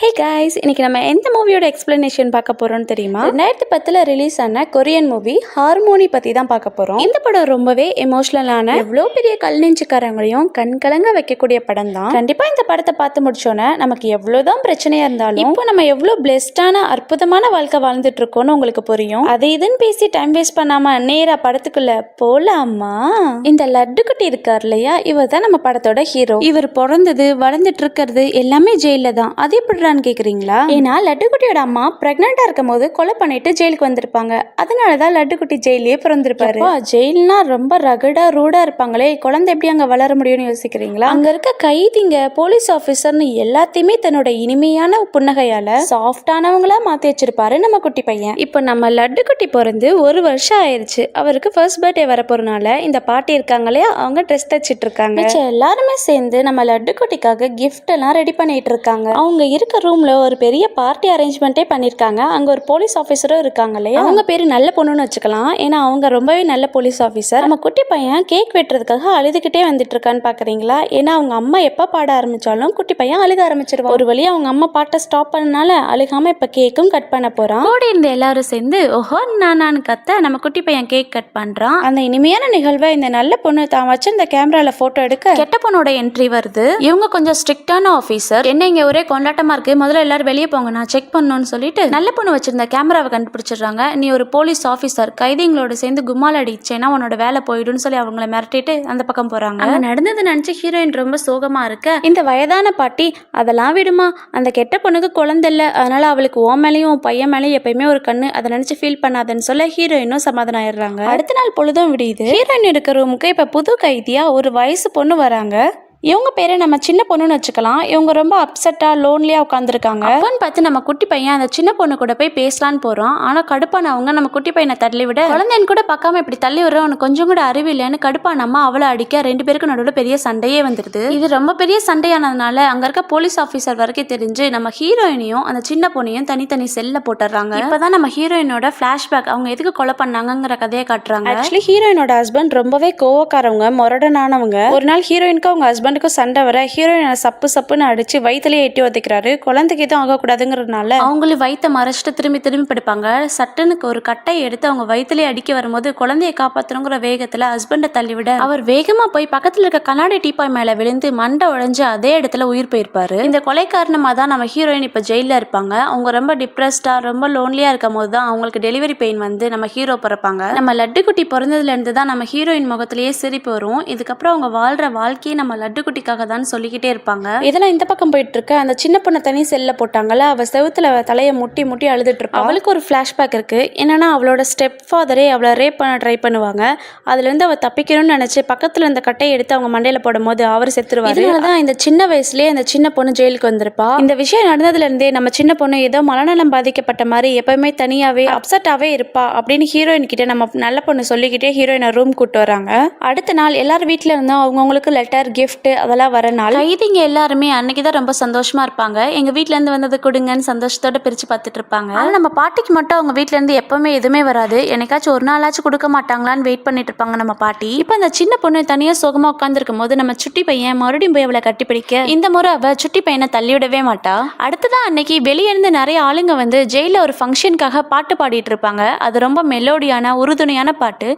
Hey guys இன்னைக்கு நம்ம எந்த மூவியோட எக்ஸ்பிளனேஷன் பார்க்க போறோம்னு தெரியுமா? ரெண்டாயிரத்தி பத்துல ரிலீஸ் ஆன கொரியன் மூவி ஹார்மோனி பத்தி தான் பார்க்க போறோம். இந்த படம் ரொம்பவே எமோஷனலான எவ்வளோ பெரிய கல் நெஞ்சுக்காரங்களையும் கண் கலங்க வைக்கக்கூடிய படம் தான் கண்டிப்பா இந்த படத்தை பார்த்து முடிச்சோன்னே நமக்கு எவ்வளவுதான் பிரச்சனையா இருந்தாலும் இப்போ நம்ம எவ்வளோ பிளெஸ்டான அற்புதமான வாழ்க்கை வாழ்ந்துட்டு இருக்கோம்னு உங்களுக்கு புரியும். அது இதுன்னு பேசி டைம் வேஸ்ட் பண்ணாம நேரா படத்துக்குள்ள போலாமா? இந்த லட்டு குட்டி இருக்கார் இல்லையா? இவர் தான் நம்ம படத்தோட ஹீரோ இவர் பிறந்தது வளர்ந்துட்டு இருக்கிறது எல்லாமே ஜெயில தான். அது எப்படிறான்னு கேக்குறீங்களா? ஏன்னா லட்டுக்குட்டியோட அம்மா பிரெக்னெண்டா இருக்கும் போது கொலை பண்ணிட்டு ஜெயிலுக்கு வந்திருப்பாங்க. அதனாலதான் லட்டுக்குட்டி ஜெயிலே பிறந்திருப்பாரு. ஜெயில்னா ரொம்ப ரகடா ரூடா இருப்பாங்களே. குழந்தை எப்படி அங்க வளர முடியும்னு யோசிக்கிறீங்களா? அங்க இருக்க கைதிங்க போலீஸ் ஆபீசர்னு எல்லாத்தையுமே தன்னோட இனிமையான புன்னகையால சாஃப்டானவங்களா மாத்தி வச்சிருப்பாரு நம்ம குட்டி பையன். இப்போ நம்ம லட்டு குட்டி பிறந்து ஒரு வருஷம் ஆயிருச்சு. அவருக்கு ஃபர்ஸ்ட் பர்த்டே வர போறனால இந்த பாட்டி இருக்காங்க இல்லையா? அவங்க ட்ரெஸ் தச்சிட்டு இருக்காங்க. எல்லாருமே சேர்ந்து நம்ம லட்டு குட்டிக்காக கிஃப்ட் எல்லாம் ரெடி பண்ணிட்டு இருக்காங்க. அவங்க இருக்க ரூம்ல ஒரு பெரிய பார்ட்டி அரேஞ்ச்மெண்ட்டே பண்ணிருக்காங்க. அங்க ஒரு போலீஸ் ஆஃபீஸரும் இருக்காங்க இல்லையா? அவங்க பேரு நல்ல பொண்ணுன்னு வச்சுக்கலாம். ஏன்னா அவங்க ரொம்பவே நல்ல போலீஸ் ஆஃபீஸர் நம்ம குட்டி பையன் கேக் வெட்டுறதுக்காக அழுதுகிட்டே வந்துட்டு இருக்கான்னு பாக்குறீங்களா? ஏன்னா அவங்க அம்மா எப்ப பாட ஆரம்பிச்சாலும் குட்டி பையன் அழுக ஆரம்பிச்சிருவான். ஒரு வழியா அவங்க அம்மா பாட்டை ஸ்டாப் பண்ணனால அழுகாம இப்ப கேக்கும் கட் பண்ண போறான். கூட இருந்த எல்லாரும் சேர்ந்து ஓஹோ நான் கத்த நம்ம குட்டி பையன் கேக் கட் பண்றான். அந்த இனிமையான நிகழ்வை இந்த நல்ல பொண்ணு தான் வச்சு இந்த கேமரால போட்டோ எடுக்க கெட்ட பொண்ணோட என்ட்ரி வருது. இவங்க கொஞ்சம் ஸ்ட்ரிக்டான ஆஃபீஸர் என்ன இங்க ஒரே கொண்டாட்டமா இருக்கு. முதல்ல எல்லாரும் வெளியே போங்க. நான் செக் பண்ணணும்னு சொல்லிட்டு நல்ல பொண்ணு வச்சிருந்த கேமராவை கண்டுபிடிச்சிடுறாங்க. நீ ஒரு போலீஸ் ஆஃபீஸர் கைதிங்களோட சேர்ந்து கும்மால் அடிச்சேன்னா உன்னோட வேலை போயிடும்னு சொல்லி அவங்கள மிரட்டிட்டு அந்த பக்கம் போறாங்க. அங்க நடந்தது நினைச்சு ஹீரோயின் ரொம்ப சோகமா இருக்க. இந்த வயதான பாட்டி அதெல்லாம் விடுமா? அந்த கெட்ட பொண்ணுக்கு குழந்தை இல்ல. அதனால அவளுக்கு ஓ மேலேயும் பையன் மேலேயும் எப்பயுமே ஒரு கண்ணு. அதை நினைச்சு ஃபீல் பண்ணாதன்னு சொல்ல ஹீரோயினும் சமாதானம் ஆயிடுறாங்க அடுத்த நாள் பொழுதும் விடியுது. ஹீரோயின் இருக்க ரூமுக்கு இப்ப புது கைதியா ஒரு வயசு பொண்ணு வராங்க. இவங்க பேரை நம்ம சின்ன பொண்ணுன்னு வச்சுக்கலாம். இவங்க ரொம்ப அப்செட்டாக லோன்லியாக உட்காந்துருக்காங்க அப்பன்னு பார்த்து நம்ம குட்டி பையன் அந்த சின்ன பொண்ணு கூட போய் பேசலான்னு போகிறோம் ஆனால் கடுப்பானவங்க நம்ம குட்டி பையனை தள்ளி விட குழந்தைன்னு கூட பார்க்காம இப்படி தள்ளி விடுற உனக்கு கொஞ்சம் கூட அறிவு இல்லைன்னு கடுப்பான அம்மா அவளை அடிக்க ரெண்டு பேருக்கு நடுவில் பெரிய சண்டையே வந்துடுது. இது ரொம்ப பெரிய சண்டையானதுனால அங்கே இருக்க போலீஸ் ஆஃபீஸர் வரைக்கும் தெரிஞ்சு நம்ம ஹீரோயினையும் அந்த சின்ன பொண்ணையும் தனித்தனி செல்ல போட்டுடுறாங்க. இப்போதான் நம்ம ஹீரோயினோட ஃப்ளாஷ்பேக் அவங்க எதுக்கு கொலை பண்ணாங்கங்கிற கதையை காட்டுறாங்க. ஆக்சுவலி ஹீரோயினோட ஹஸ்பண்ட் ரொம்பவே கோவக்காரவங்க முரடனானவங்க. ஒரு நாள் ஹீரோயினுக்கு அவங்க ஹஸ்பண்டுக்கும் சண்டை வர ஹீரோயினை சப்பு சப்புன்னு அடிச்சு வயிற்றுலேயே எட்டி உதைக்கிறாரு. குழந்தைக்கு எதுவும் ஆகக்கூடாதுங்கிறதுனால. அவங்களும் வயிற்றை மறைச்சிட்டு திரும்பி திரும்பி படுப்பாங்க. சட்டுன்னு ஒரு கட்டையை எடுத்து அவங்க வயிற்றுலேயே அடிக்க வரும்போது குழந்தையை காப்பாற்றணுங்கிற வேகத்தில் ஹஸ்பண்டை தள்ளிவிட அவர் வேகமாக போய் பக்கத்தில் இருக்க கண்ணாடி டீப்பாய் மேலே விழுந்து மண்டை உடைஞ்சு அதே இடத்துல உயிர் போயிருப்பாரு. இந்த கொலை காரணமாக தான் நம்ம ஹீரோயின் இப்போ ஜெயிலில் இருப்பாங்க. அவங்க ரொம்ப டிப்ரெஸ்டாக ரொம்ப லோன்லியாக இருக்கும் போது தான் அவங்களுக்கு டெலிவரி பெயின் வந்து நம்ம ஹீரோ பிறப்பாங்க. நம்ம லட்டு குட்டி பிறந்ததுல இருந்து தான் நம்ம ஹீரோயின் முகத்திலேயே சிரிப்பு வரும். இதுக்கப்புறம் அவங்க வாழ்ற வாழ்க்கையை நம்ம லட்டு குட்டிக்காக தான் சொல்லிக்கிட்டே இருப்பாங்க. இதெல்லாம் இந்த பக்கம் போயிட்டு இருக்க அந்த சின்ன பொண்ணை தனி செல்ல போட்டாங்கல்ல அவ செவுத்துல தலையை முட்டி முட்டி அழுதுட்டு இருப்பா அவளுக்கு ஒரு ஃபிளாஷ்பேக் இருக்கு. என்னன்னா அவளோட ஸ்டெப் ஃபாதரே அவளை ரேப் பண்ண ட்ரை பண்ணுவாங்க. அதுல இருந்து அவ தப்பிக்கணும்னு நினைச்சு பக்கத்துல இருந்த கட்டையை எடுத்து அவங்க மண்டையில போடும்போது அவர் செத்துருவாரு. இதனாலதான் இந்த சின்ன வயசுலயே அந்த சின்ன பொண்ணு ஜெயிலுக்கு வந்திருப்பா. இந்த விஷயம் நடந்ததுல இருந்தே நம்ம சின்ன பொண்ணு ஏதோ மனநலம் பாதிக்கப்பட்ட மாதிரி எப்பவுமே தனியாவே அப்செட்டாவே இருப்பா அப்படின்னு ஹீரோயின் கிட்ட நம்ம நல்ல பொண்ணு சொல்லிக்கிட்டே ஹீரோயினை ரூம் கூட்டு வராங்க. அடுத்த நாள் எல்லாரும் வீட்ல இருந்தோம் அவங்கவுங்களுக்கு லெட்டர் gift அதெல்லாம் வர நாள். கைதிங்க எல்லாருமே அன்னைக்கு தான் ரொம்ப சந்தோஷமா இருப்பாங்க. எங்க வீட்ல இருந்து வந்தது கொடுங்கன்னு சந்தோஷத்தோட பிரிச்சு பார்த்துட்டு இருப்பாங்க ஆனா நம்ம பாட்டிக்கு மட்டும் அவங்க வீட்ல இருந்து எப்பவுமே எதுவுமே வராது. என்னைக்காச்சும் ஒரு நாளாச்சும் கொடுக்க மாட்டாங்களான்னு வெயிட் பண்ணிட்டு இருப்பாங்க நம்ம பாட்டி. இப்போ அந்த சின்ன பொண்ணு தனியா சோகமா உட்காந்துருக்கும் போது நம்ம சுட்டி பையன் மறுபடியும் போய் அவளை கட்டிப்பிடிக்க இந்த முறை அவ சுட்டி பையனை தள்ளி விடவே மாட்டா. அடுத்ததான் அன்னைக்கு வெளியே இருந்து நிறைய ஆளுங்க வந்து ஜெயில ஒரு ஃபங்க்ஷனுக்காக பாட்டு பாடிட்டு இருப்பாங்க. அது ரொம்ப மெலோடியான உறுதுணையான பாட்டு.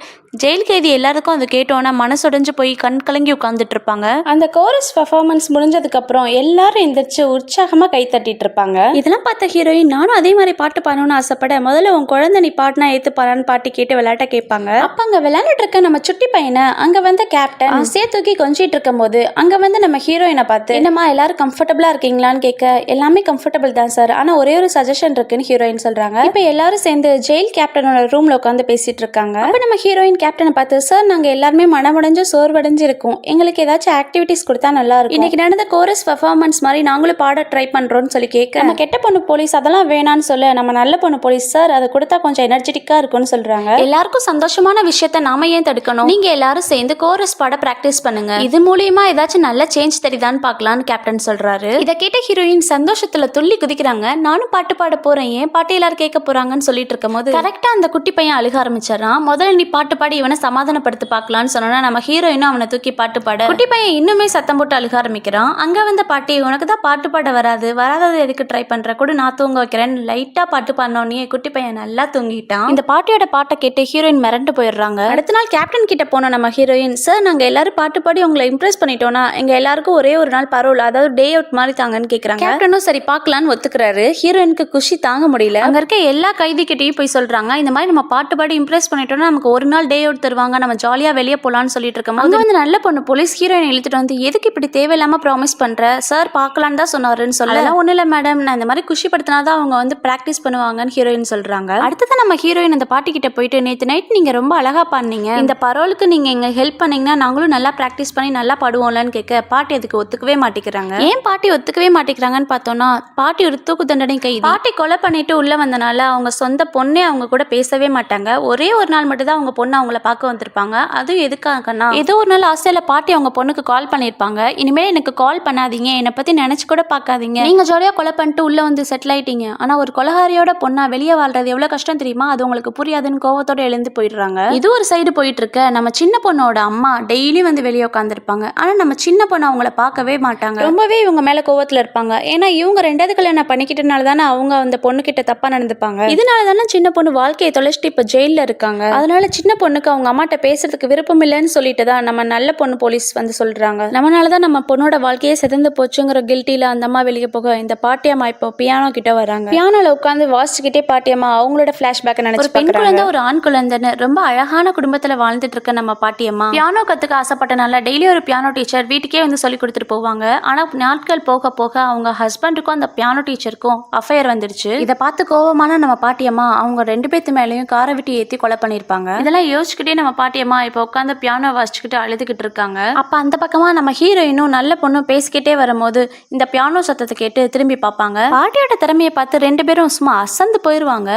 ஜெயில் கைதி எல்லாருக்கும் அது கேட்டோன்னா மனசுடைஞ்சு போய் கண் கலங்கி உட்காந்துட்டு இருப்பாங்க. அந்த கோரஸ் பர்ஃபார்மன்ஸ் முடிஞ்சதுக்கு அப்புறம் எல்லாரும் எந்திரிச்சு உற்சாகமா கை தட்டிட்டு இருப்பாங்க. இதெல்லாம் பார்த்த ஹீரோயின் நானும் அதே மாதிரி பாட்டு பாடணும்னு ஆசைப்பட முதல்ல உன் குழந்தை நீ பாட்டுனா ஏத்து பாடான்னு பாட்டு கேட்டு விளையாட்ட கேட்பாங்க. அப்ப அங்க விளையாண்டுட்டு இருக்க நம்ம சுட்டி பையனை அங்க வந்த கேப்டன் ஆசையா தூக்கி கொஞ்சிட்டு இருக்கும் போது அங்க வந்து நம்ம ஹீரோயினை பார்த்து என்னம்மா எல்லாரும் கம்ஃபர்டபுளா இருக்கீங்களான்னு கேட்க எல்லாமே கம்ஃபர்டபுள் தான் சார் ஆனா ஒரே ஒரு சஜஷன் இருக்குன்னு ஹீரோயின் சொல்றாங்க. இப்ப எல்லாரும் சேர்ந்து ஜெயில் கேப்டனோட ரூம்ல உட்காந்து பேசிட்டு இருக்காங்க. அப்ப நம்ம ஹீரோயின் கேப்டனை பார்த்து சார் நாங்க எல்லாருமே மனமுடைஞ்சு சோர்வடைஞ்சு இருக்கோம் எங்களுக்கு ஏதாச்சும் ஆக்டிவிட்டிஸ் கொடுத்தா நல்லா இருக்கும் இன்னைக்கு நடந்த கோரஸ் பெர்ஃபார்மன்ஸ் மாதிரி நாங்களும் பாட ட்ரை பண்றோம்னு சொல்லி கேட்க. நம்ம கெட்ட பொண்ணு போலீஸ் அதெல்லாம் வேணாம்னு சொல்ல நம்ம நல்ல பொண்ணு போலீஸ் சார் அதை கொடுத்தா கொஞ்சம் எனர்ஜெட்டிக்கா இருக்கும்னு சொல்றாங்க. எல்லாருக்கும் சந்தோஷமான விஷயத்த நாம ஏன் தடுக்கணும்? நீங்க எல்லாரும் சேர்ந்து கோரஸ் பாட பிராக்டிஸ் பண்ணுங்க. இது மூலியமா ஏதாச்சும் நல்ல சேஞ்ச் தெரியுதான்னு பார்க்கலாம்னு கேப்டன் சொல்றாரு. இதை கேட்ட ஹீரோயின் சந்தோஷத்துல துள்ளி குதிக்கிறாங்க. நானும் பாட்டு பாட போறேன் ஏன் பாட்டு எல்லாரும் கேட்க போறாங்கன்னு சொல்லிட்டு இருக்கும் போது கரெக்டா அந்த குட்டி பையன் அழுக ஆரம்பிச்சாரான் முதல்ல நீ பாட்டு பாடி இவனை சமாதானப்படுத்தி பார்க்கலாம்னு சொன்னா நம்ம ஹீரோயினும் அவனை தூக்கி பாட்டு பாட. குட்டி பையன் இன்னுமே எப்பயுமே சத்தம் போட்டு அழுக ஆரம்பிக்கிறான். அங்கே வந்த பாட்டி உனக்கு தான் பாட்டு பாட வராது. வராதது எதுக்கு ட்ரை பண்ணுற கூட நான் தூங்க வைக்கிறேன். லைட்டாக பாட்டு பாடினோடனே குட்டி பையன் நல்லா தூங்கிட்டான். இந்த பாட்டியோட பாட்டை கேட்டு ஹீரோயின் மிரண்டு போயிடுறாங்க. அடுத்த நாள் கேப்டன் கிட்ட போன நம்ம ஹீரோயின் சார் நாங்கள் எல்லாரும் பாட்டு பாடி உங்களை இம்ப்ரெஸ் பண்ணிட்டோம்னா எங்கள் எல்லாருக்கும் ஒரே ஒரு நாள் பரவல்? அதாவது டே அவுட் மாதிரி தாங்கன்னு கேட்குறாங்க கேப்டனும் சரி பார்க்கலான்னு ஒத்துக்கிறாரு. ஹீரோயினுக்கு குஷி தாங்க முடியல. அங்கே இருக்க எல்லா கைதி போய் சொல்கிறாங்க இந்த மாதிரி நம்ம பாட்டு பாடி இம்ப்ரெஸ் பண்ணிட்டோம்னா நமக்கு ஒரு நாள் டே அவுட் தருவாங்க. நம்ம ஜாலியாக வெளியே போகலான்னு சொல்லிட்டு இருக்கோம். அங்கே வந்து நல்ல பொண்ணு போலீஸ் ஹீரோயின் இழுத்துட்டு வந்து எதுக்கு இப்படி தேவையில்லாம ப்ராமிஸ் பண்ற? சார் பார்க்கலான்னு தான் சொன்னாருன்னு சொல்ல. அதெல்லாம் ஒண்ணு இல்ல மேடம் நான் இந்த மாதிரி குஷிப்படுத்தினா தான் அவங்க வந்து பிராக்டிஸ் பண்ணுவாங்கன்னு ஹீரோயின் சொல்றாங்க. அடுத்தது நம்ம ஹீரோயின் அந்த பாட்டி கிட்ட போயிட்டு நேத்து நைட் நீங்க ரொம்ப அழகா பாடுனீங்க. இந்த பரோலுக்கு நீங்க எங்க ஹெல்ப் பண்ணீங்கன்னா நாங்களும் நல்லா பிராக்டிஸ் பண்ணி நல்லா பாடுவோம்லன்னு கேட்க பாட்டி அதுக்கு ஒத்துக்கவே மாட்டேங்கிறாங்க. ஏன் பாட்டி ஒத்துக்கவே மாட்டேங்கிறாங்கன்னு பார்த்தோம்னா பாட்டி ஒரு தூக்கு தண்டனை கைதி பாட்டி கொலை பண்ணிட்டு உள்ள வந்தனால அவங்க சொந்த பொண்ணே அவங்க கூட பேசவே மாட்டாங்க. ஒரே ஒரு நாள் மட்டும் தான் அவங்க பொண்ணு அவங்கள பார்க்க வந்திருப்பாங்க. அதுவும் எதுக்காகனா ஏதோ ஒரு நாள் ஆசையில பாட்டி அவங்க பொண்ணுக்கு கால் பண்ணியிருப்பாங்க இனிமேல் எனக்கு கால் பண்ணாதீங்க. என்னை பற்றி நினச்சி கூட பார்க்காதீங்க. நீங்கள் ஜாலியாக கொலை பண்ணிட்டு உள்ளே வந்து செட்டில் ஆயிட்டீங்க. ஆனால் ஒரு கொலகாரியோட பொண்ணா வெளியே வாழ்றது எவ்வளோ கஷ்டம் தெரியுமா? அது உங்களுக்கு புரியாதுன்னு கோவத்தோட எழுந்து போயிடுறாங்க. இது ஒரு சைடு போயிட்டு இருக்க நம்ம சின்ன பொண்ணோட அம்மா டெய்லி வந்து வெளியே உட்காந்துருப்பாங்க ஆனால் நம்ம சின்ன பொண்ணு அவங்கள பார்க்கவே மாட்டாங்க. ரொம்பவே இவங்க மேலே கோவத்தில் இருப்பாங்க. ஏன்னா இவங்க ரெண்டாவது கல்யாணம் பண்ணிக்கிட்டனால தானே அவங்க அந்த பொண்ணு கிட்ட நடந்துப்பாங்க. இதனால தானே சின்ன பொண்ணு வாழ்க்கையை தொலைச்சிட்டு இப்போ ஜெயிலில் இருக்காங்க. அதனால சின்ன பொண்ணுக்கு அவங்க அம்மாட்ட பேசுறதுக்கு விருப்பம் இல்லைன்னு சொல்லிட்டு தான் நம்ம நல்ல பொண்ணு போலீஸ் வந்து சொல்கிறாங்க சொல்றாங்க நம்மளால தான் நம்ம பொண்ணோட வாழ்க்கையே சிதந்து போச்சுங்கிற கில்ட்டில அந்த அம்மா வெளியே போக இந்த பாட்டியம்மா இப்போ பியானோ கிட்ட வராங்க. பியானோல உட்காந்து வாசிச்சுக்கிட்டே பாட்டியம்மா அவங்களோட பிளாஷ்பேக் நினைச்சு பெண் குழந்தை ஒரு ஆண் குழந்தைன்னு ரொம்ப அழகான குடும்பத்துல வாழ்ந்துட்டு இருக்க நம்ம பாட்டியம்மா. பியானோ கத்துக்க ஆசைப்பட்டனால டெய்லி ஒரு பியானோ டீச்சர் வீட்டுக்கே வந்து சொல்லி கொடுத்துட்டு போவாங்க. ஆனா நாட்கள் போக போக அவங்க ஹஸ்பண்டுக்கும் அந்த பியானோ டீச்சருக்கும் அஃபையர் வந்துடுச்சு இதை பார்த்து கோவமான நம்ம பாட்டியம்மா அவங்க ரெண்டு பேத்து மேலேயும் காரை விட்டு ஏத்தி கொலை பண்ணிருப்பாங்க. இதெல்லாம் யோசிச்சுக்கிட்டே நம்ம பாட்டியம்மா இப்போ உட்காந்து பியானோ வாசிச்சுக்கிட்டு அழுதுகிட்டு இருக்காங்க. அப்ப அந்த பக்கமா நம்ம ஹீரோயினும் நல்ல பொண்ணும் பேசிக்கிட்டே வரும்போது இந்த பியானோ சத்தத்தை கேட்டு திரும்பி பார்ப்பாங்க. பாட்டியோட திறமையை பார்த்து ரெண்டு பேரும் சும்மா அசந்து போயிடுவாங்க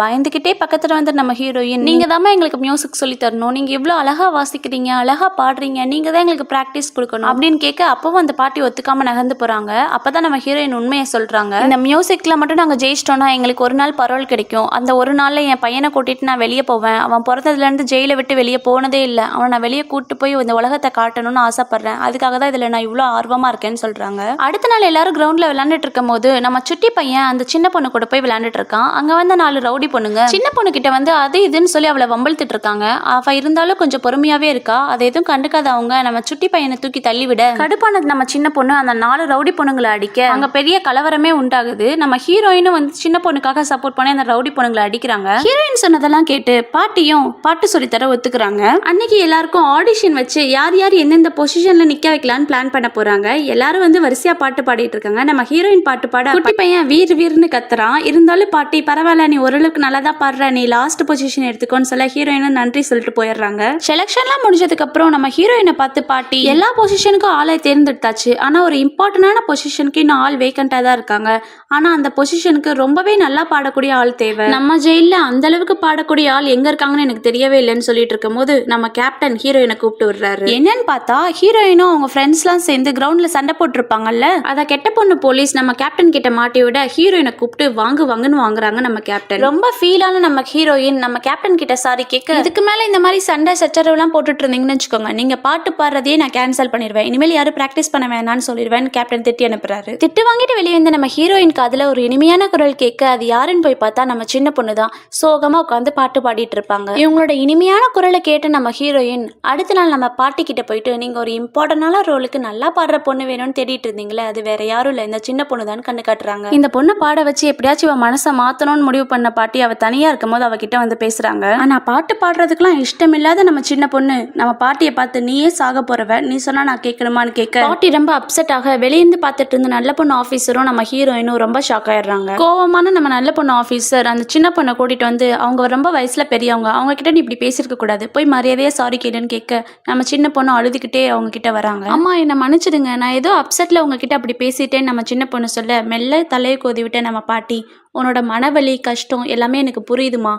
பயந்துக்கிட்டே பக்கத்தில் வந்து நம்ம ஹீரோயின் நீங்கள் தான் எங்களுக்கு மியூசிக் சொல்லி தரணும். நீங்கள் இவ்வளோ அழகாக வாசிக்கிறீங்க அழகாக பாடுறீங்க. நீங்கள் தான் எங்களுக்கு ப்ராக்டிஸ் கொடுக்கணும். அப்படின்னு கேட்க அப்பவும் அந்த பாட்டி ஒத்துக்காம நகர்ந்து போகிறாங்க அப்போ தான் நம்ம ஹீரோயின் உண்மையை சொல்கிறாங்க இந்த மியூசிக்கில் மட்டும் நாங்கள் ஜெயிச்சிட்டோம்னா எங்களுக்கு ஒரு நாள் பரோல் கிடைக்கும். அந்த ஒரு நாளில் என் பையனை கூட்டிட்டு நான் வெளியே போவேன். அவன் பிறந்ததுலேருந்து ஜெயிலை விட்டு வெளியே போனதே இல்லை. அவனை நான் வெளியே கூட்டு போய் இந்த உலகத்தை காட்டணும்னு ஆசைப்படுறேன். அதுக்காக தான் இதுல நான் இவ்வளோ ஆர்வமா இருக்கேன்னு சொல்றாங்க. அடுத்த நாள் எல்லாரும் கிரவுண்ட்ல விளையாண்டுட்டு இருக்கும் போது நம்ம சுட்டி பையன் அந்த சின்ன பொண்ணு கூட போய் விளையாண்டுட்டு இருக்கான். அங்கே வந்து நாலு ரவுடி பொண்ணுங்க சின்ன பொண்ணு கிட்ட வந்து அது இதுன்னு சொல்லி அவளை வம்பழுத்துட்டு இருக்காங்க. அவ இருந்தாலும் கொஞ்சம் பொறுமையாவே இருக்கா? அதை எதுவும் கண்டுக்காத அவங்க நம்ம சுட்டி பையனை தூக்கி தள்ளி விட கடுப்பானது நம்ம சின்ன பொண்ணு அந்த நாலு ரவுடி பொண்ணுங்களை அடிக்க. அங்கே பெரிய கலவரமே உண்டாகுது. நம்ம ஹீரோயினும் வந்து சின்ன பொண்ணுக்காக சப்போர்ட் பண்ணி அந்த ரவுடி பொண்ணுங்களை அடிக்கிறாங்க. ஹீரோயின் சொன்னதெல்லாம் கேட்டு பாட்டியும் பாட்டு சொல்லித்தர ஒத்துக்கிறாங்க. அன்னைக்கு எல்லாருக்கும் ஆடிஷன் வச்சு யார் யார் எந்தெந்த பொசிஷன்ல நிக்க வைக்கலாம்னு பிளான் பண்ண போறாங்க. எல்லாரும் வந்து வரிசையா பாட்டு பாடிட்டு இருக்காங்க. நம்ம ஹீரோயின் பாட்டு பாட குட்டி பையன் வீர் வீர்னு கத்துறான். இருந்தாலும் பாட்டி பரவாயில்ல நீ ஓரளவுக்கு நல்லா தான் பாடுற நீ லாஸ்ட் பொசிஷன் எடுத்துக்கோன்னு சொல்ல ஹீரோயினும் நன்றி சொல்லிட்டு போயிடுறாங்க. செலெக்ஷன்லாம் முடிஞ்சதுக்கு அப்புறம் நம்ம ஹீரோயினை பார்த்து பாட்டி எல்லா பொசிஷனுக்கும் ஆளை தேர்ந்தெடுத்தாச்சு. ஆனா ஒரு இம்பார்ட்டன்டான பொசிஷனுக்கு இன்னும் ஆள் வேக்கண்டா தான் இருக்காங்க. ஆனா அந்த பொசிஷனுக்கு ரொம்பவே நல்லா பாடக்கூடிய ஆள் தேவை. நம்ம ஜெயில அந்த அளவுக்கு பாடக்கூடிய ஆள் எங்க இருக்காங்கன்னு எனக்கு தெரியவே இல்லைன்னு சொல்லிட்டு இருக்கும்போது நம்ம கேப்டன் ஹீரோயினை கூப்பிட்டு விடுறாரு. என்னன்னு பார்த்தா ஹீரோயினும் அவங்க ஃப்ரெண்ட்ஸ்லாம் சேர்ந்து கிரவுண்ட்ல சண்டை போட்டிருப்பாங்கல்ல? அதை கெட்ட பொண்ணு போலீஸ் நம்ம கேப்டன் கிட்ட மாட்டி விட ஹீரோயினை கூப்பிட்டு வாங்கு வாங்குன்னு வாங்குறாங்க நம்ம கேப்டன் ரொம்ப ஃபீலான நம்ம ஹீரோயின் நம்ம கேப்டன் கிட்ட சாரி கேட்க இதுக்கு மேல இந்த மாதிரி சண்டை சச்சரவுலாம் போட்டுட்டு இருந்தீங்கன்னு வச்சுக்கோங்க. நீங்க பாட்டு பாடுறதையே நான் கேன்சல் பண்ணிடுவேன். இனிமேல் யாரும் பிராக்டிஸ் பண்ண வேணாம்னு சொல்லிடுவேன் கேப்டன் திட்டி அனுப்புறாரு. திட்டு வாங்கிட்டு வெளியே வந்த நம்ம ஹீரோயின் காதுல ஒரு இனிமையான குரல் கேட்க அது யாருன்னு போய் பார்த்தா நம்ம சின்ன பொண்ணு தான் சோகமா உட்காந்து பாட்டு பாடிட்டு இருப்பாங்க. இவங்களோட இனிமையான குரலை கேட்ட நம்ம ஹீரோயின் அடுத்த நாள் நம்ம பாட்டி கிட்ட போயிட்டு நீங்க ஒரு இம்பார்ட்டன்டான ரோலுக்கு நல்லா பாடுற பொண்ணு வேணும்னு தேடிட்டு இருந்தீங்களே அது வேற யாரும் இல்ல. இந்த சின்ன பொண்ணு தான் கண்ணு காட்டுறாங்க. இந்த பொண்ணை பாட வச்சு எப்படியாச்சும் இவ மனசை மாத்தணும்னு முடிவு பண்ண பாட்டி அவ தனியா இருக்கும்போது அவகிட்ட வந்து பேசுறாங்க. ஆனா பாட்டு பாடுறதுக்குலாம் இஷ்டம் இல்லாத நம்ம சின்ன பொண்ணு. நம்ம பாட்டியை பார்த்து நீயே சாக போறவ நீ சொன்னா நான் கேட்கணுமான்னு கேட்க. பாட்டி ரொம்ப அப்செட் ஆக வெளியேந்து பார்த்துட்டு இருந்த நல்ல பொண்ணு ஆஃபீஸரும் நம்ம ஹீரோயினும் ரொம்ப ஷாக் ஆயிடுறாங்க. கோவமான நம்ம நல்ல பொண்ணு ஆஃபீஸர் அந்த சின்ன பொண்ணை கூட்டிட்டு வந்து அவங்க ரொம்ப வயசுல பெரியவங்க அவங்க கிட்ட நீ இப்படி பேசியிருக்க கூடாது. போய் மரியாதையா சாரி கேளுன்னு கேட்க நம்ம சின்ன பொண்ணு அழுதுகிட்டே அவங்க கிட்ட வராங்க. அம்மா என்னை மன்னிச்சிடுங்க. நான் ஏதோ அப்செட்ல உங்ககிட்ட அப்படி பேசிட்டேன் நம்ம சின்ன பொண்ணு சொல்ல மெல்ல தலையை கோதி விட்ட நம்ம பாட்டி உன்னோட மனவலி கஷ்டம் எல்லாமே எனக்கு புரியுதுமா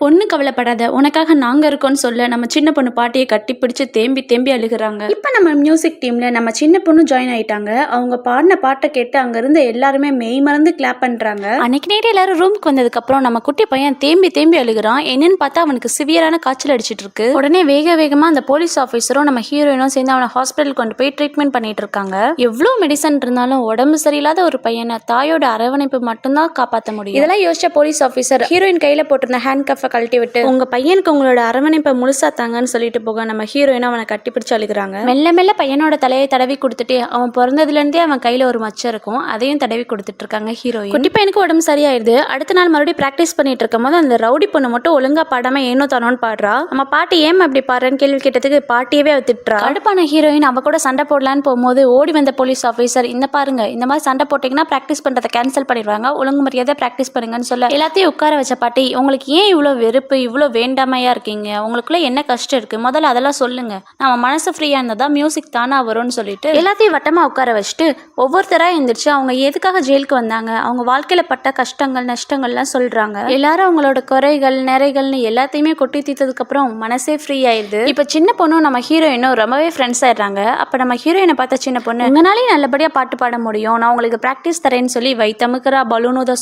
ஒன்றும் கவலைப்படாத உனக்காக நாங்கள் இருக்கோம்னு சொல்ல நம்ம சின்ன பொண்ணு பாட்டியை கட்டி பிடிச்சு தேம்பி தேம்பி அழுகுறாங்க. இப்போ நம்ம மியூசிக் டீமில் நம்ம சின்ன பொண்ணு ஜாயின் ஆயிட்டாங்க. அவங்க பாடின பாட்டை கேட்டு அங்கே இருந்த எல்லாருமே மெய் மறந்து கிளாப் பண்ணுறாங்க அன்னைக்கு நைட்டு எல்லாரும் ரூமுக்கு வந்ததுக்கப்புறம் நம்ம குட்டி பையன் தேம்பி தேம்பி அழுகுறான். என்னன்னு பார்த்தா அவனுக்கு சிவியரான காய்ச்சல் அடிச்சிட்டு இருக்கு. உடனே வேக வேகமாக அந்த போலீஸ் ஆஃபீஸரும் நம்ம ஹீரோயினும் சேர்ந்து அவனை ஹாஸ்பிட்டல் கொண்டு போய் ட்ரீட்மெண்ட் பண்ணிட்டு இருக்காங்க. எவ்வளோ மெடிசன் இருந்தாலும் உடம்பு சரியில்லாத ஒரு பையனை தாயோட அரவணைப்பு மட்டும்தான் காப்பாற்ற முடியும். இதெல்லாம் யோசிச்ச போலீஸ் ஆஃபீஸர் ஹீரோயின் கையில் போட்டிருந்த ஹேண்ட் கஃபை கழட்டி விட்டு உங்க பையனுக்கு உங்களோட அரவணைப்பை முழுசா தாங்கன்னு சொல்லிட்டு போக நம்ம ஹீரோயின் அவனை கட்டி பிடிச்சு அழுகுறாங்க. மெல்ல மெல்ல பையனோட தலையை தடவி கொடுத்துட்டு அவன் பிறந்ததுல இருந்தே அவன் கையில ஒரு மச்சம் இருக்கும். அதையும் தடவி கொடுத்துட்டு இருக்காங்க ஹீரோயின் குட்டி பையனுக்கு உடம்பு சரியாயிருது அடுத்த நாள் மறுபடியும் பிராக்டிஸ் பண்ணிட்டு இருக்கும் போது அந்த ரவுடி பொண்ணு மட்டும் ஒழுங்கா பாடாம ஏனோ தானோன்னு பாடுறா. நம்ம பாட்டி ஏன் அப்படி பாடுறேன்னு கேள்வி கேட்டதுக்கு பாட்டியவே அவ திட்டுறா. கடுப்பான ஹீரோயின் அவ கூட சண்டை போடலான்னு போகும்போது ஓடி வந்த போலீஸ் ஆஃபீஸர் இந்த பாருங்க இந்த மாதிரி சண்டை போட்டீங்கன்னா பிராக்டிஸ் பண்றதை கேன்சல் பண்ணிடுவாங்க. ஒழுங்கு மரியாதை பிராக்டிஸ் பண்ணுங்கன்னு சொல்ல. எல்லாத்தையும் உட்கார வச்ச பாட்டி உங்களுக்கு ஏன் இவ்வளோ வெறுப்பு இவ்வளோ வேண்டாமையாக இருக்கீங்க. உங்களுக்குள்ள என்ன கஷ்டம் இருக்குது முதல்ல அதெல்லாம் சொல்லுங்கள் நம்ம மனசு ஃப்ரீயாக இருந்தால் தான் மியூசிக் தானே வரும்னு சொல்லிட்டு எல்லாத்தையும் வட்டமாக உட்கார வச்சுட்டு ஒவ்வொருத்தராக எழுந்திரிச்சு அவங்க எதுக்காக ஜெயிலுக்கு வந்தாங்க? அவங்க வாழ்க்கையில் பட்ட கஷ்டங்கள் நஷ்டங்கள்லாம் சொல்கிறாங்க எல்லாரும் அவங்களோட குறைகள் நிறைகள்னு எல்லாத்தையுமே கொட்டி தீர்த்ததுக்கப்புறம் மனசே ஃப்ரீ ஆயிடுது. இப்போ சின்ன பொண்ணும் நம்ம ஹீரோயினும் ரொம்பவே ஃப்ரெண்ட்ஸ் ஆயிடுறாங்க. அப்போ நம்ம ஹீரோயினை பார்த்த சின்ன பொண்ணு உங்களாலேயும் நல்லபடியாக பாட்டு பாட முடியும். நான் உங்களுக்கு ப்ராக்டிஸ் தரேன்னு சொல்லி வைத்தமுக்கிறா பலூன் உத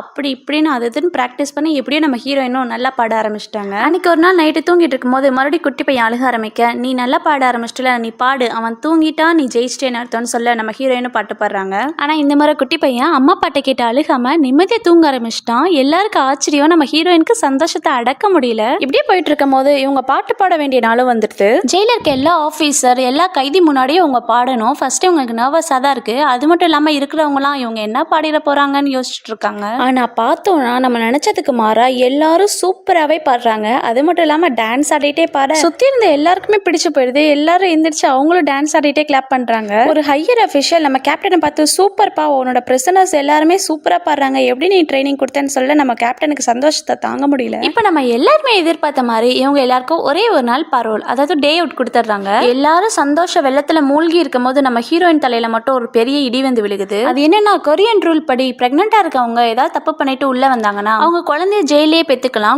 அப்படி இப்படின்னு அது இதுன்னு ப்ராக்டிஸ் பண்ணி எப்படியும் நம்ம ஹீரோயினும் நல்லா நல்லா பாட ஆரம்பிச்சிட்டாங்க. அன்னைக்கு ஒரு நாள் நைட்டு தூங்கிட்டு இருக்கும்போது மறுபடியும் குட்டி பையன் அழுக ஆரம்பிக்க நீ நல்லா பாட ஆரம்பிச்சிட்டல நீ பாடு அவன் தூங்கிட்டா நீ ஜெயிச்சிட்டேன்னு அர்த்தம்னு சொல்ல நம்ம ஹீரோயினும் பாட்டு பாடுறாங்க. ஆனா இந்த மாதிரி குட்டி பையன் அம்மா பாட்டை கேட்டு அழுகாம நிம்மதியை தூங்க ஆரம்பிச்சிட்டான். எல்லாருக்கும் ஆச்சரியம் நம்ம ஹீரோயினுக்கு சந்தோஷத்தை அடக்க முடியல. இப்படியே போயிட்டு இருக்கும் போது இவங்க பாட்டு பாட வேண்டிய நாளும் வந்துடுது. ஜெயில இருக்க எல்லா ஆஃபீஸர் எல்லா கைதி முன்னாடியும் அவங்க பாடணும். ஃபர்ஸ்ட் இவங்களுக்கு நர்வஸாக தான் இருக்கு. அது மட்டும் இல்லாமல் இருக்கிறவங்களாம் இவங்க என்ன பாடிட போறாங்கன்னு யோசிச்சுட்டு இருக்காங்க. ஆனா பார்த்தோம்னா நம்ம நினைச்சதுக்கு மாறா எல்லாரும் சூப்பராகவே பாடுறாங்க. அது மட்டும் இல்லாமல் டான்ஸ் ஆடிட்டே பாட சுற்றி இருந்த எல்லாருக்குமே பிடிச்சு போயிடுது. எல்லாரும் எந்திரிச்சு அவங்களும் டான்ஸ் ஆடிட்டே கிளாப் பண்ணுறாங்க ஒரு ஹையர் அஃபிஷியல் நம்ம கேப்டனை பார்த்து சூப்பர்ப்பா உன்னோட பிரசனர்ஸ் எல்லாருமே சூப்பராக பாடுறாங்க. எப்படி நீ ட்ரைனிங் கொடுத்தேன்னு சொல்ல நம்ம கேப்டனுக்கு சந்தோஷத்தை தாங்க முடியல. இப்போ நம்ம எல்லாருமே எதிர்பார்த்த மாதிரி இவங்க எல்லாருக்கும் ஒரே ஒரு நாள் பரோல் அதாவது டே அவுட் கொடுத்துட்றாங்க. எல்லாரும் சந்தோஷ வெள்ளத்தில் மூழ்கி இருக்கும் போது நம்ம ஹீரோயின் தலையில மட்டும் ஒரு பெரிய இடி வந்து விழுகுது. அது என்னன்னா கொரியன் ரூல் படி பிரெக்னெண்டா இருக்கவங்க ஏதாவது தப்பு பண்ணிட்டு உள்ள வந்தாங்கன்னா அவங்க குழந்தைய ஜெயிலே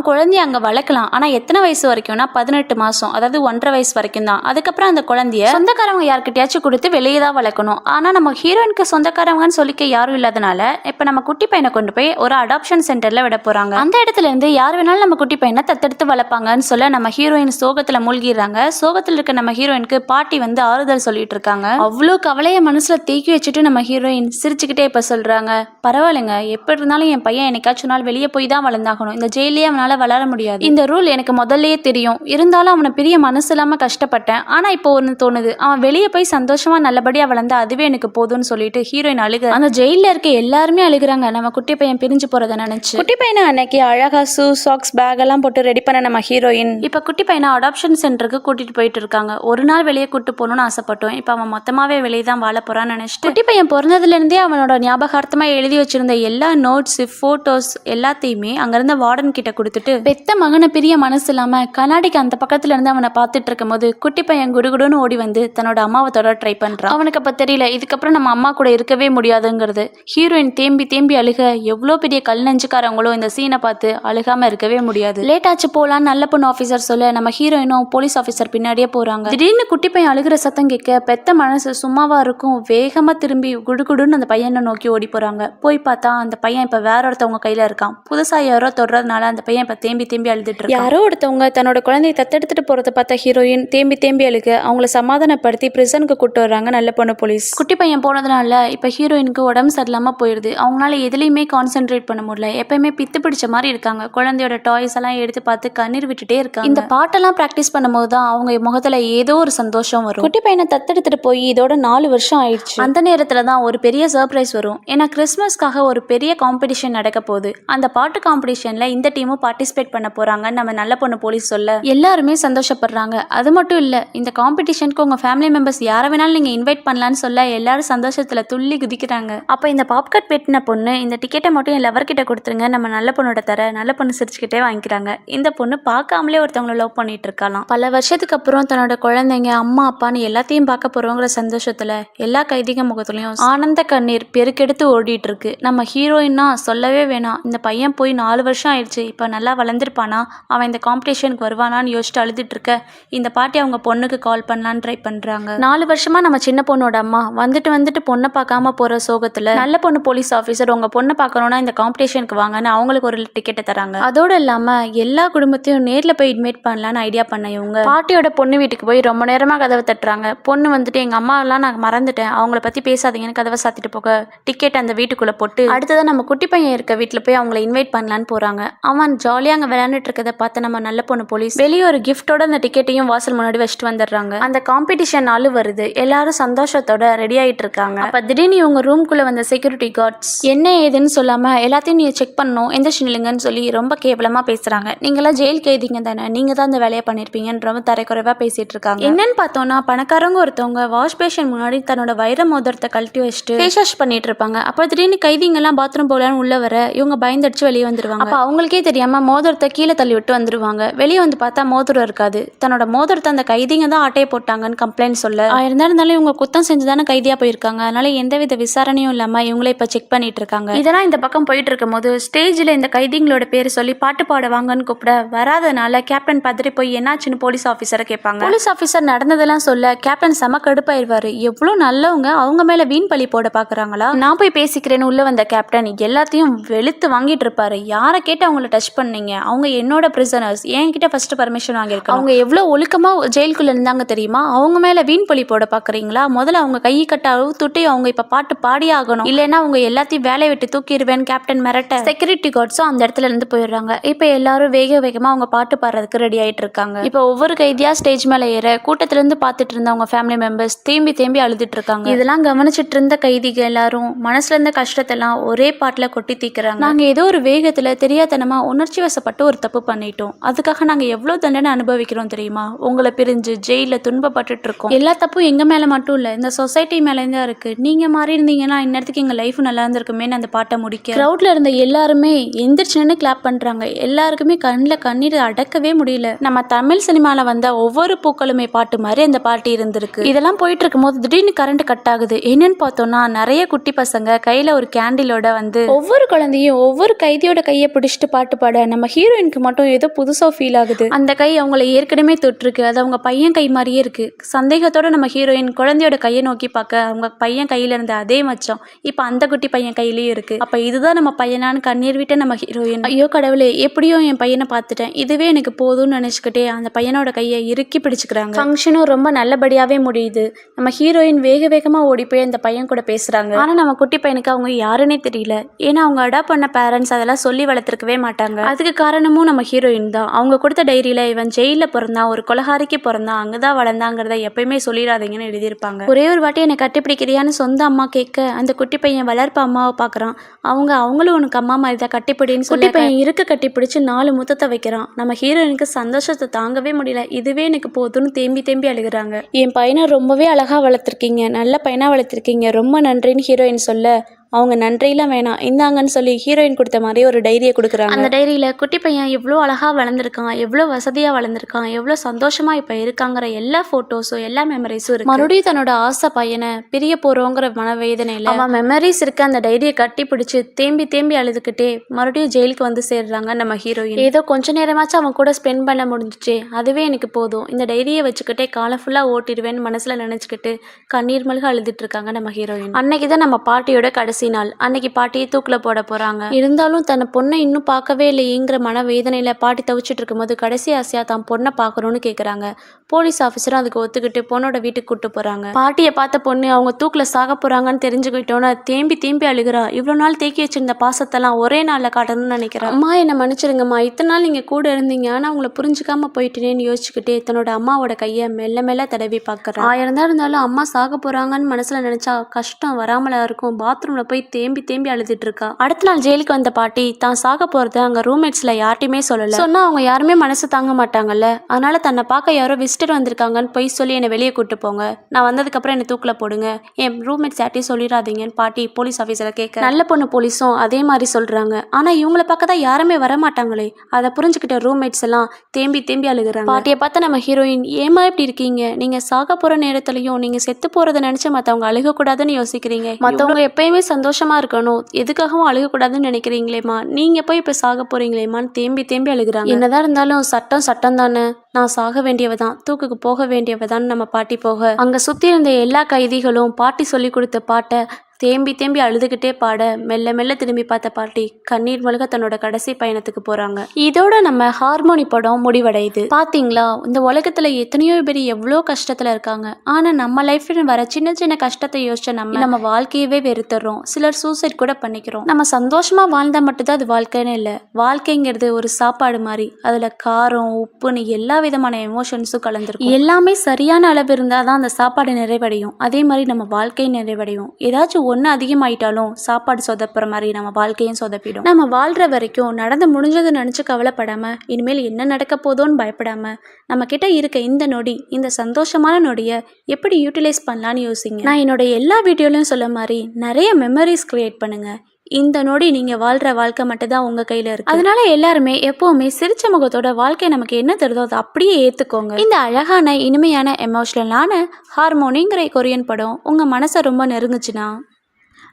குழந்தைய அங்கே வளர்க்கலாம். ஆனால் எத்தனை வயசு வரைக்கும்னா பதினெட்டு மாதம் அதாவது ஒன்றரை வயசு வரைக்கும் தான். அதுக்கப்புறம் அந்த குழந்தைய சொந்தக்காரவங்க யார்கிட்டயாச்சும் கொடுத்து வெளியே தான் வளர்க்கணும். ஆனால் நம்ம ஹீரோயினுக்கு சொந்தக்காரவங்கன்னு சொல்லிக்க யாரும் இல்லாதனால இப்போ நம்ம குட்டி பையனை கொண்டு போய் ஒரு அடாப்ஷன் சென்டரில் விட போகிறாங்க அந்த இடத்துல இருந்து யார் வேணாலும் நம்ம குட்டி பையனை தத்தெடுத்து வளர்ப்பாங்கன்னு சொல்ல நம்ம ஹீரோயின் சோகத்தில் மூழ்கிடுறாங்க. சோகத்தில் இருக்க நம்ம ஹீரோயினுக்கு பாட்டி வந்து ஆறுதல் சொல்லிட்டு இருக்காங்க. அவ்வளோ கவலையை மனசில் தேக்கி வச்சுட்டு நம்ம ஹீரோயின் சிரிச்சுக்கிட்டே இப்போ சொல்கிறாங்க பரவாயில்லைங்க. எப்படி இருந்தாலும் என் பையன் என்னைக்காச்சும் நாள் வெளியே போய் தான் வளர்ந்தாகணும். இந்த ஜெயிலே அவனால் வளர முடியாது. இந்த ரூல் எனக்கு முதல்லயே தெரியும். இருந்தாலும் அவனை பிரிய மனசு இல்லாம கஷ்டப்பட்டேன். ஆனா இப்போ ஒன்று தோணுது. அவன் வெளியே போய் சந்தோஷமா நல்லபடியா வளர்ந்தா அதுவே எனக்கு போதும்னு சொல்லிட்டு ஹீரோயின் அழுக. அந்த ஜெயில இருக்க எல்லாருமே அழுகுறாங்க. நம்ம குட்டி பையன் பிரிஞ்சு போறதை நினைச்சு. குட்டி பையனை அன்னைக்கு அழகா ஷூ சாக்ஸ் பேக் எல்லாம் போட்டு ரெடி பண்ண நம்ம ஹீரோயின் இப்ப குட்டி பையனை அடாப்ஷன் சென்டருக்கு கூட்டிட்டு போயிட்டு இருக்காங்க. ஒரு நாள் வெளியே கூட்டு போகணும்னு ஆசைப்பட்டோம். இப்ப அவன் மொத்தமாவே வெளியே தான் வாழ போறான்னு நினைச்சிட்டு. குட்டி பையன் பிறந்ததுல இருந்தே அவனோட ஞாபகார்த்தமா எழுதி வச்சிருந்த எல்லா நோட்ஸ் போட்டோஸ் எல்லாத்தையுமே அங்கிருந்த வார்டன் கிட்ட கொடுத்துட்டு பெத்த மகனை பிரிய மனசு இல்லாம கண்ணாடிக்கு அந்த பக்கத்துல இருந்து அவனை பார்த்துட்டு இருக்கும்போது குட்டி பையன் குடுகுடுன்னு ஓடி வந்து தன்னோட அம்மாவை தொட ட்ரை பண்றான். அவனுக்கு அப்ப தெரியல இதுக்கப்புறம் நம்ம அம்மா கூட இருக்கவே முடியாதுங்கிறது. ஹீரோயின் தேம்பி தேம்பி அழுக எவ்வளோ பெரிய கல் நெஞ்சுக்காரங்களோ இந்த சீனை பார்த்து அழுகாம இருக்கவே முடியாது. லேட் ஆச்சு போலான்னு நல்ல பொண்ணு ஆஃபீஸர் சொல்ல நம்ம ஹீரோயினும் போலீஸ் ஆஃபீஸர் பின்னாடியே போறாங்க. திடீர்னு குட்டி பையன் அழுகிற சத்தம் கேட்க பெத்த மனசு சும்மாவா இருக்கும் வேகமா திரும்பி குடுகுடுன்னு அந்த பையனை நோக்கி ஓடி போறாங்க. போய் பார்த்தா அந்த பையன் இப்ப வேற ஒருத்தவங்க கையில இருக்கான். புதுசா யாரோ தொடுறதுனால அந்த பையன் இப்ப தேம்பி தேம்பி அழுதுட்டு யாரோ ஒருத்தவங்க தன்னோட குழந்தையை தத்தெடுத்துட்டு போறத பார்த்த ஹீரோயின் தேம்பி தேம்பி அழுக அவங்கள சமாதானப்படுத்தி பிரிசனுக்கு கூட்டு வர்றாங்க நல்ல பொண்ணு போலீஸ் குட்டி பையன் போனதுனால இப்ப ஹீரோயினுக்கு உடம்பு சரியில்லாம போயிடுது அவங்களால எதுலையுமே கான்சென்ட்ரேட் பண்ண முடியல. எப்பயுமே பித்து பிடிச்ச மாதிரி இருக்காங்க. குழந்தையோட டாய்ஸ் எல்லாம் எடுத்து பார்த்து கண்ணீர் விட்டுட்டே இருக்காங்க. இந்த பாட்டெல்லாம் ப்ராக்டிஸ் பண்ணும்போது தான் அவங்க முகத்துல ஏதோ ஒரு சந்தோஷம் வரும். குட்டி பையனை தத்தெடுத்துட்டு போய் இதோட நாலு வருஷம் ஆயிடுச்சு. அந்த நேரத்துல தான் ஒரு பெரிய சர்ப்ரைஸ் வரும். ஏன்னா கிறிஸ்மஸ்க்காக ஒரு பெரிய காம்படிஷன் நடக்க போகுது. அந்த பாட்டு காம்படிஷன்ல இந்த டீமும் பார்ட்டிசிபேட் பண்ண போறாங்கன்னு நம்ம நல்ல பொண்ணு போலீஸ் சொல்ல எல்லாருமே சந்தோஷப்படுறாங்க. அது மட்டும் இல்ல இந்த காம்படிஷனுக்கு உங்க ஃபேமிலி மெம்பர்ஸ் யாரை வேணாலும் நீங்க இன்வைட் பண்ணலாம்னு சொல்ல எல்லாரும் சந்தோஷத்துல துள்ளி குதிக்கிறாங்க. அப்ப இந்த பாப்கார்ட் பெட்டின பொண்ணு இந்த டிக்கெட்டை மட்டும் என் லவர் கிட்ட கொடுத்துருங்க. நம்ம நல்ல பொண்ணோட தர நல்ல பொண்ணு சிரிச்சுக்கிட்டே வாங்கிக்கிறாங்க. இந்த பொண்ணு பார்க்காமலே ஒருத்தவங்கள லவ் பண்ணிட்டு இருக்கலாம். பல வருஷத்துக்கு அப்புறம் தன்னோட குழந்தைங்க அம்மா அப்பான்னு எல்லாத்தையும் பார்க்க போறவங்கிற சந்தோஷத்துல எல்லா கைதிக முகத்துலயும் ஆனந்த கண்ணீர் பெருக்கெடுத்து ஓடிட்டு இருக்கு. நம்ம ஹீரோயின்னா சொல்லவே வேணாம். இந்த பையன் போய் நாலு வருஷம் ஆயிடுச்சு. இப்ப நல்ல நல்லா வளர்ந்துருப்பானா? அவன் இந்த காம்படிஷனுக்கு வருவானான்னு யோசிச்சு அழுதுட்டு இருக்க இந்த பாட்டி அவங்க பொண்ணுக்கு கால் பண்ணலான்னு ட்ரை பண்ணுறாங்க நாலு வருஷமா நம்ம சின்ன பொண்ணோட அம்மா. வந்துட்டு வந்துட்டு பொண்ணை பார்க்காம போகிற சோகத்தில் நல்ல பொண்ணு போலீஸ் ஆஃபீஸர் உங்கள் பொண்ணை பார்க்கணுன்னா இந்த காம்படிஷனுக்கு வாங்கன்னு அவங்களுக்கு ஒரு டிக்கெட்டை தராங்க. அதோடு இல்லாமல் எல்லா குடும்பத்தையும் நேரில் போய் இன்வைட் பண்ணலான்னு ஐடியா பண்ண இவங்க. பாட்டியோட பொண்ணு வீட்டுக்கு போய் ரொம்ப நேரமாக கதவை தட்டுறாங்க. பொண்ணு வந்துட்டு எங்கள் அம்மாவெல்லாம் நான் மறந்துட்டேன். அவங்கள பற்றி பேசாதீங்கன்னு கதவை சாத்திட்டு போக டிக்கெட் அந்த வீட்டுக்குள்ளே போட்டு அடுத்ததான் நம்ம குட்டி பையன் இருக்க வீட்டில் போய் அவங்கள இன்வைட் பண்ணலான்னு போகிறாங்க அவன் ஜாலியாக அங்கே விளையாண்டுட்டு இருக்கதை பார்த்து நம்ம நல்ல பொண்ணு போலீஸ் வெளியே ஒரு கிஃப்டோட அந்த டிக்கெட்டையும் வாசல் முன்னாடி வச்சுட்டு வந்துடுறாங்க. அந்த காம்படிஷன் நாள் வருது. எல்லாரும் சந்தோஷத்தோட ரெடி ஆயிட்டு இருக்காங்க அப்போ திடீர்னு இவங்க ரூம்குள்ளே வந்த செக்யூரிட்டி கார்ட்ஸ் என்ன ஏதுன்னு சொல்லாமல் எல்லாத்தையும் நீ செக் பண்ணணும். எந்த இல்லைங்கன்னு சொல்லி ரொம்ப கேவலமாக பேசுகிறாங்க நீங்களாம் ஜெயில் கைதிங்க தானே? நீங்கள் தான் அந்த வேலையை பண்ணியிருப்பீங்கன்னு ரொம்ப தரைக்குறைவாக பேசிட்டு இருக்காங்க என்னன்னு பார்த்தோம்னா பணக்காரங்க ஒருத்தவங்க வாஷ் பேஷன் முன்னாடி தன்னோட வைர மோதிரத்தை கழட்டி வச்சுட்டு ஃபேஸ் வாஷ் பண்ணிட்டு இருப்பாங்க அப்போ திடீர்னு கைதிங்கெல்லாம் பாத்ரூம் போகலான்னு உள்ள வர இவங்க பயந்தடிச்சு வெளியே வந்துருவாங்க. அப்போ அவங்களுக்கே தெரியாம மோதிரத்தை கீழே தள்ளி விட்டு வந்துருவாங்க. வெளியே வந்து பார்த்தா மோதிரம் இருக்காது. தன்னோட மோதிரத்தை அந்த கைதிங்க தான் ஆட்டையை போட்டாங்கன்னு கம்ப்ளைண்ட் சொல்ல. ஆயிரம் இருந்தாலும் இவங்க குத்தம் செஞ்சு தானே கைதியா போயிருக்காங்க. அதனால எந்தவித விசாரணையும் இல்லாம இவங்களே இப்ப செக் பண்ணிட்டு இருக்காங்க. இதெல்லாம் இந்த பக்கம் போயிட்டு இருக்கும் போது ஸ்டேஜ்ல இந்த கைதிங்களோட பேர் சொல்லி பாட்டு பாட வாங்கன்னு கூப்பிட வராதனால கேப்டன் பதறி போய் என்னாச்சுன்னு போலீஸ் ஆஃபீஸரை கேட்பாங்க. போலீஸ் ஆஃபீஸர் நடந்ததெல்லாம் சொல்ல கேப்டன் செம கடுப்பாயிருவாரு. எவ்வளோ நல்லவங்க அவங்க மேல வீண் பழி போட பாக்குறாங்களா? நான் போய் பேசிக்கிறேன்னு உள்ள வந்த கேப்டன் எல்லாத்தையும் வெளுத்து வாங்கிட்டு இருப்பாரு. யாரை கேட்டு அவங்கள டச் பண்ணீங்க அவங்க என்னோட பிரிசனர்ஸ் என்கிட்ட ஃபர்ஸ்ட் பர்மிஷன் வாங்கியிருக்காங்க அவங்க எவ்வளோ ஒழுக்கமா ஜெயிலுக்குள்ள இருந்தாங்க தெரியுமா? அவங்க மேல வீண் பொழி போட பாக்குறீங்களா? முதல்ல அவங்க கை கட்ட அழுத்துட்டு அவங்க இப்ப பாட்டு பாடியே ஆகணும். இல்லைன்னா அவங்க எல்லாத்தையும் வேலையை விட்டு தூக்கிடுவேன் கேப்டன் மிரட்ட. செக்யூரிட்டி கார்ட்ஸும் அந்த இடத்துல இருந்து போயிடுறாங்க. இப்போ எல்லாரும் வேக வேகமா அவங்க பாட்டு பாடுறதுக்கு ரெடி ஆயிட்டு இருக்காங்க. இப்போ ஒவ்வொரு கைதியா ஸ்டேஜ் மேலே ஏற கூட்டத்திலேருந்து பார்த்துட்டு இருந்த அவங்க ஃபேமிலி மெம்பர்ஸ் தேம்பி தேம்பி அழுதுட்டு இருக்காங்க. இதெல்லாம் கவனிச்சிட்டு இருந்த கைதிகள் எல்லாரும் மனசுல இருந்த கஷ்டத்தெல்லாம் ஒரே பாட்டில் கொட்டி தீக்கிறாங்க. நாங்க ஏதோ ஒரு வேகத்தில் தெரியாதனமா உணர்ச்சி வசப்பட்டு ஒரு தப்பு பண்ணிட்டோம். அதுக்காக நாங்கள் எவ்வளவு தண்டனை அனுபவிக்கிறோம் தெரியுமா? உங்களை பிரிஞ்சு ஜெயிலில் துன்பப்பட்டுட்டு இருக்கோம் எல்லா தப்பும் எங்க மேலே மட்டும் இல்லை இந்த சொசைட்டி மேலே தான் இருக்கு. நீங்க மாறி இருந்தீங்கன்னா இந்நேரத்துக்கு எங்கள் லைஃப் நல்லா இருந்திருக்குமேனு அந்த பாட்டை முடிக்க. க்ரௌடில் இருந்த எல்லாருமே எந்திரிச்சுன்னு கிளாப் பண்றாங்க. எல்லாருக்குமே கண்ணில் கண்ணீர் அடக்கவே முடியல. நம்ம தமிழ் சினிமாவில் வந்த ஒவ்வொரு பூக்களுமே பாட்டு மாதிரி அந்த பாட்டு இருந்திருக்கு. இதெல்லாம் போயிட்டு இருக்கும்போது திடீர்னு கரண்ட் கட் ஆகுது. என்னன்னு பார்த்தோம்னா நிறைய குட்டி பசங்க கையில் ஒரு கேண்டிலோட வந்து ஒவ்வொரு குழந்தையும் ஒவ்வொரு கைதியோட கையை பிடிச்சிட்டு பாட்டு பாட நம்ம ஹீரோயினுக்கு மட்டும் ஏதோ புதுசா ஃபீல் ஆகுது. அந்த கை அவங்கள ஏற்கனவே தொட்டிருக்கு. அது அவங்க பையன் கை மாதிரியே இருக்கு. சந்தேகத்தோட நம்ம ஹீரோயின் குழந்தையோட கையை நோக்கி பார்க்க அவங்க பையன் கையில இருந்த அதே மச்சம் இப்போ அந்த குட்டி பையன் கையிலயும் இருக்கு. அப்ப இதுதான் நம்ம பையனான்னு கண்ணீர் விட்ட நம்ம ஹீரோயின் ஐயோ கடவுளே எப்படியோ என் பையனை பார்த்துட்டேன். இதுவே எனக்கு போதும்னு நினைச்சுக்கிட்டே அந்த பையனோட கையை இறுக்கி பிடிச்சுக்கிறாங்க. ஃபங்க்ஷனும் ரொம்ப நல்லபடியாவே முடியுது. நம்ம ஹீரோயின் வேக வேகமா ஓடி போய் அந்த பையன் கூட பேசுறாங்க. ஆனா நம்ம குட்டி பையனுக்கு அவங்க யாருன்னே தெரியல. ஏன்னா அவங்க அடாப்ட் பண்ண பேரண்ட்ஸ் அதெல்லாம் சொல்லி வளர்த்துருக்கவே மாட்டாங்க. அதுக்கு காரணமும் நம்ம ஹீரோயின் தான். அவங்க கொடுத்த டைரியில இவன் ஜெயில பிறந்தான் ஒரு கொலகாரிக்கு பிறந்தான் அங்கதான் வளர்ந்தாங்கிறத எப்பயுமே சொல்லிடாதீங்கன்னு எழுதியிருப்பாங்க. ஒரே ஒரு வாட்டி என்னை கட்டிப்பிடிக்கிறியான்னு சொந்த அம்மா கேட்க அந்த குட்டி பையன் வளர்ப்பு அம்மாவை பார்க்கறான். அவங்க அவங்களும் உனக்கு அம்மா மாதிரி தான் கட்டிப்பிடின்னு சொல்லி பையன் இருக்க கட்டிப்பிடிச்சு நாலு முத்தத்தை வைக்கிறான். நம்ம ஹீரோயினுக்கு சந்தோஷத்தை தாங்கவே முடியல. இதுவே எனக்கு போதும்னு தேம்பி தேம்பி அழுகுறாங்க. என் பையனை ரொம்பவே அழகா வளர்த்துருக்கீங்க. நல்ல பையனா வளர்த்துருக்கீங்க. ரொம்ப நன்றின்னு ஹீரோயின் சொல்ல அவங்க நன்றியெல்லாம் வேணாம். இந்தாங்கன்னு சொல்லி ஹீரோயின் கொடுத்த மாதிரி ஒரு டைரியை கொடுக்குறாங்க. அந்த டைரியில் குட்டி பையன் எவ்வளோ அழகாக வளர்ந்துருக்கான் எவ்வளோ வசதியாக வளர்ந்துருக்கான் எவ்வளோ சந்தோஷமாக இப்போ இருக்காங்கிற எல்லா ஃபோட்டோஸும் எல்லா மெமரிஸும் இருக்கு. மறுபடியும் தன்னோட ஆசை பையனை பிரிய போகிறோங்கிற மனவேதனையில் அவன் மெமரிஸ் இருக்க அந்த டைரியை கட்டி பிடிச்சி தேம்பி தேம்பி அழுதுகிட்டே மறுபடியும் ஜெயிலுக்கு வந்து சேர்றாங்க நம்ம ஹீரோயின் ஏதோ கொஞ்ச நேரமாச்சும் அவன் கூட ஸ்பெண்ட் பண்ண முடிஞ்சிச்சு. அதுவே எனக்கு போதும். இந்த டைரியை வச்சுக்கிட்டே காலம் ஃபுல்லாக ஓட்டிடுவேன்னு மனசில் நினச்சிக்கிட்டு கண்ணீர் மல்க அழுதுட்டு இருக்காங்க நம்ம ஹீரோயின் அன்னைக்கு தான் நம்ம பாட்டியோட கடைசி நாள் அன்னைக்கு பாட்டியை தூக்கில் போட போகிறாங்க இருந்தாலும் தன் பொண்ணை இன்னும் பார்க்கவே இல்லையேங்கிற மன வேதனையில் பாட்டி தவிச்சிட்டு இருக்கும்போது கடைசி ஆசையாக தான் பொண்ணை பார்க்கணும்னு கேட்குறாங்க போலீஸ் ஆஃபீஸரும் அதுக்கு ஒத்துக்கிட்டு பொண்ணோட வீட்டுக்கு கூட்டு போகிறாங்க பாட்டியை பார்த்த பொண்ணு அவங்க தூக்கில் சாக போகிறாங்கன்னு தெரிஞ்சுக்கிட்டோன்னு தேம்பி தேம்பி அழுகிறா. இவ்வளோ நாள் தேக்கி வச்சிருந்த பாசத்தெல்லாம் ஒரே நாளில் காட்டணும்னு நினைக்கிறேன் அம்மா என்னை மன்னிச்சிடுங்கம்மா. இத்தனை நாள் நீங்கள் கூட இருந்தீங்க. ஆனால் அவங்கள புரிஞ்சுக்காம போயிட்டேனேன்னு யோசிச்சுக்கிட்டே தன்னோட அம்மாவோட கையை மெல்ல மெல்ல தடவி பார்க்குறேன் ஆயிரம் தான் இருந்தாலும் அம்மா சாக போகிறாங்கன்னு மனசில் நினச்சா கஷ்டம் வராமலா இருக்கும். பாத்ரூமில் போய் தேம்பி தேம்பி அழுதுட்டு இருக்கா அடுத்த நாள் ஜெயிலுக்கு வந்த பாட்டி தான் சாக போகிறத அங்கே ரூம்மேட்ஸில் யார்ட்டையுமே சொல்லலை. சொன்னால் அவங்க யாருமே மனசு தாங்க மாட்டாங்கல்ல. அதனால தன்னை பார்க்க யாரோ விசிட்டர் வந்திருக்காங்கன்னு போய் சொல்லி என்னை வெளியே கூட்டு போங்க. நான் வந்ததுக்கப்புறம் என்னை தூக்கில் போடுங்க. என் ரூம்மேட்ஸ் யார்ட்டையும் சொல்லிடாதீங்கன்னு பாட்டி போலீஸ் ஆஃபீஸரை கேட்க நல்ல பொண்ணு போலீஸும் அதே மாதிரி சொல்கிறாங்க ஆனால் இவங்கள பார்க்க தான் யாருமே வர மாட்டாங்களே. அதை புரிஞ்சுக்கிட்ட ரூம்மேட்ஸ் எல்லாம் தேம்பி தேம்பி அழுகுறாங்க. பாட்டியை பார்த்து நம்ம ஹீரோயின் ஏமா இப்படி இருக்கீங்க? நீங்கள் சாக போகிற நேரத்துலையும் நீங்கள் செத்து போகிறத நினச்சி மற்றவங்க அழுகக்கூடாதுன்னு யோசிக்கிறீங்க. மற்றவங்க எப்பயுமே சந்தோஷம் சந்தோஷமாக இருக்கணும். எதுக்காகவும் அழுகக்கூடாதுன்னு நினைக்கிறீங்களேம்மா? நீங்கள் போய் இப்போ சாக போகிறீங்களேம்மான்னு தேம்பி தேம்பி அழுகிறாங்க. என்னதான் இருந்தாலும் சட்டம் சட்டம் தானே. நான் சாக வேண்டியவ தான் தூக்குக்கு போக வேண்டியவ தான் நம்ம பாட்டி போக. அங்கே சுற்றி இருந்த எல்லா கைதிகளும் பாட்டி சொல்லி கொடுத்த பாட்டை தேம்பி தேம்பி அழுதுகிட்டே பாட மெல்ல மெல்ல திரும்பி பார்த்த பாட்டி கண்ணீர் மல்க தன்னோட கடைசி பயணத்துக்கு போறாங்க. இதோட நம்ம ஹார்மோனி படம் முடிவடையுது. பாத்தீங்களா? இந்த உலகத்துல எத்தனையோ பேர் எவ்வளோ கஷ்டத்துல இருக்காங்க. ஆனா நம்ம லைஃப்ல வர சின்ன சின்ன கஷ்டத்தை யோசிச்ச நம்ம நம்ம வாழ்க்கையவே வெறுத்துறோம். சிலர் சூசைட் கூட பண்ணிக்கிறோம். நம்ம சந்தோஷமா வாழ்ந்தா மட்டும்தான் அது வாழ்க்கைன்னு இல்லை. வாழ்க்கைங்கிறது ஒரு சாப்பாடு மாதிரி. அதுல காரம் உப்புன்னு எல்லா விதமான எமோஷன்ஸும் கலந்துருக்கும். எல்லாமே சரியான அளவு இருந்தால் தான் அந்த சாப்பாடு நிறைவடையும். அதே மாதிரி நம்ம வாழ்க்கை நிறைவடையும். ஏதாச்சும் ஒன்று அதிகமாயிட்டாலும் சாப்பாடு சொதப்புற மாதிரி நம்ம வாழ்க்கையும் சொதப்பிடும். நம்ம வாழ்கிற வரைக்கும் நடந்து முடிஞ்சதை நினச்சி கவலைப்படாமல் இனிமேல் என்ன நடக்க போதோன்னு பயப்படாமல் நம்ம கிட்ட இருக்க இந்த நொடி இந்த சந்தோஷமான நொடியை எப்படி யூட்டிலைஸ் பண்ணலான்னு யோசிங்க. நான் என்னோட எல்லா வீடியோலையும் சொல்ல மாதிரி நிறைய மெமரிஸ் கிரியேட் பண்ணுங்கள் இந்த நொடி நீங்கள் வாழ்கிற வாழ்க்கை மட்டும்தான் உங்கள் கையில் கையில இருக்கு. அதனால எல்லாருமே எப்போவுமே சிரிச்ச முகத்தோட வாழ்க்கை நமக்கு என்ன தருதோ அதை அப்படியே ஏற்றுக்கோங்க இந்த அழகான இனிமையான எமோஷனலான ஹார்மோனிங்கிற கொரியன் படம் உங்கள் மனசை ரொம்ப நெருங்குச்சுன்னா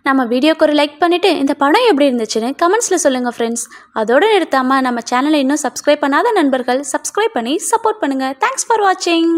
நம்ம வீடியோக்கு ஒரு லைக் பண்ணிவிட்டு இந்த படம் எப்படி இருந்துச்சுன்னு கமெண்ட்ஸில் சொல்லுங்கள் ஃப்ரெண்ட்ஸ் அதோடு நிறுத்தாமல் நம்ம சேனலை இன்னும் சப்ஸ்கிரைப் பண்ணாத நண்பர்கள் சப்ஸ்கிரைப் பண்ணி சப்போர்ட் பண்ணுங்கள் தேங்க்ஸ் ஃபார் வாட்சிங்